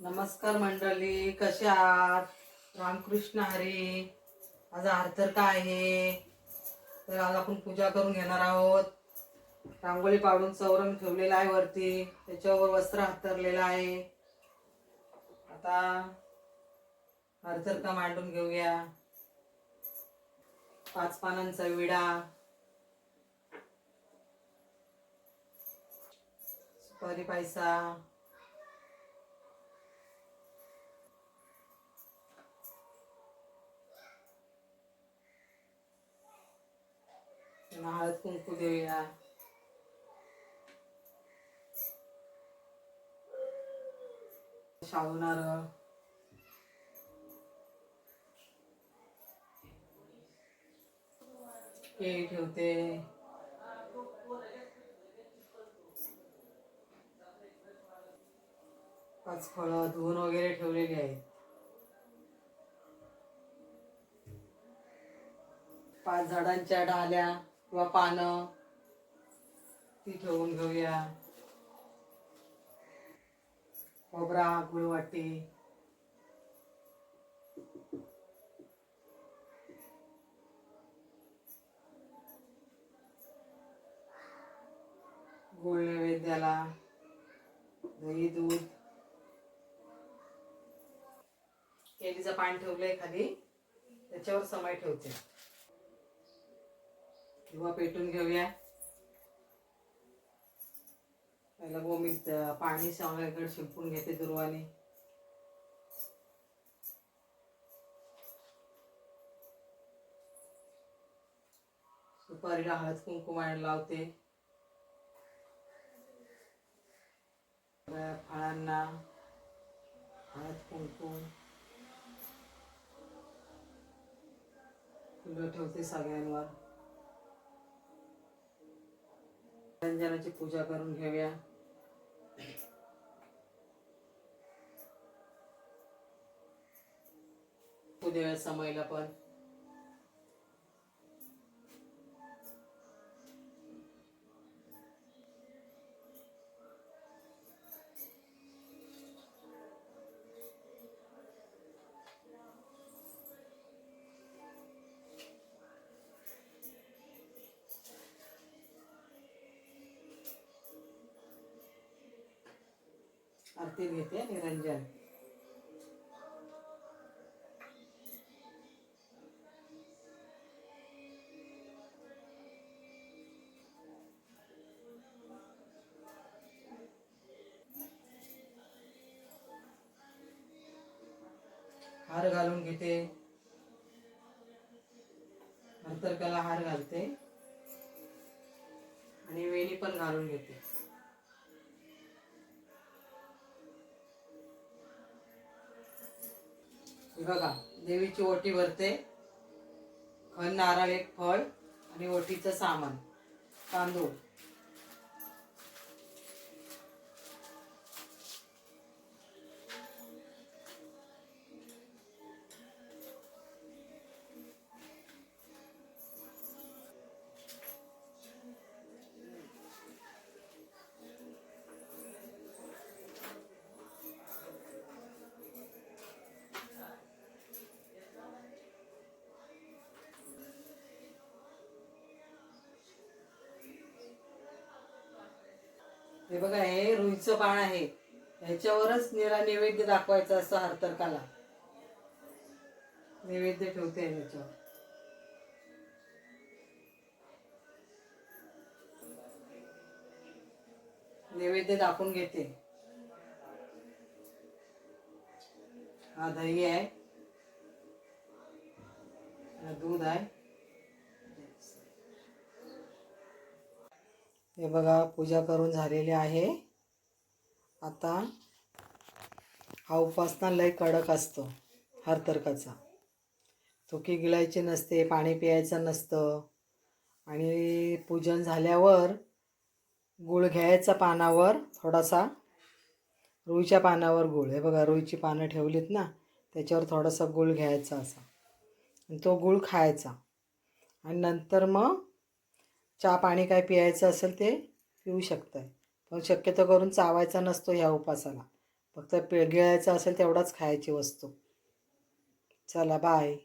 नमस्कार मंडळी कशा आहात? रामकृष्ण हरी. आज आर्थर काय आहे? तर आज आपण पूजा करून घेणार आहोत. रांगोळी पाडून चौरंग ठेवलेला आहे वरती. त्याच्यावर वस्त्र हातरलेलं आहे. आता हरतर का मांडून घेऊया. पाच पानांचा विडा. सुपारी पैसा त्यांना हळद कुंकू देऊया. शाहू नारळ. केळी ठेवते. पाच फळं धुवून वगैरे ठेवलेली आहेत. पाच झाडांच्या डाल्या. किंवा पानं ती ठेवून घेऊया. खोबरा गुळवाटी गुळ नैवेद्याला दही दूध. केळीचं पान ठेवलंय खाली. त्याच्यावर समय ठेवते. किंवा पेटून घेऊया. पहिला गोमीत पाणी सगळ्याकडे शिंपून घेते दुर्वाने. सुपारीला हळद कुंकू मांड लावते. फळांना हळद कुंकू. फुलं ठेवते सगळ्यांवर. रंजनाची पूजा करून घेऊया. उद्या समयला पण. आरती घेते निरंजन हार घालून घेते. नंतर त्याला हार घालते. आणि वेणी पण घालून घेते. हे बघा देवीची ओटी भरते. खण नारळ एक फळ आणि ओटीचं सामान तांदूळ. हे बघा हे रुईचं पान आहे. ह्याच्यावरच निरा नैवेद्य दाखवायचा असं हरतरकाला. नैवेद्य ठेवते ह्याच्यावर. नैवेद्य दाखवून घेते. हा दही आहे. हा दूध आहे. हे बघा पूजा करून झालेली आहे. आता हा उपासना लय कडक असतो हरतर्काचा थुकी गिळायची नसते पाणी प्यायचं नसतं. आणि पूजन झाल्यावर गुळ घ्यायचा पानावर थोडासा. रुईच्या पानावर गुळ. हे बघा रुईची पानं ठेवलीत ना त्याच्यावर थोडासा गुळ घ्यायचा असा. आणि तो गुळ खायचा. आणि नंतर मग चहा पाणी काय पियायचं असेल ते पिऊ शकताय. पण शक्यतो करून चावायचा नसतो ह्या उपासाला. फक्त पिळगिळायचा असेल तेवढाच खायची वस्तू. चला बाय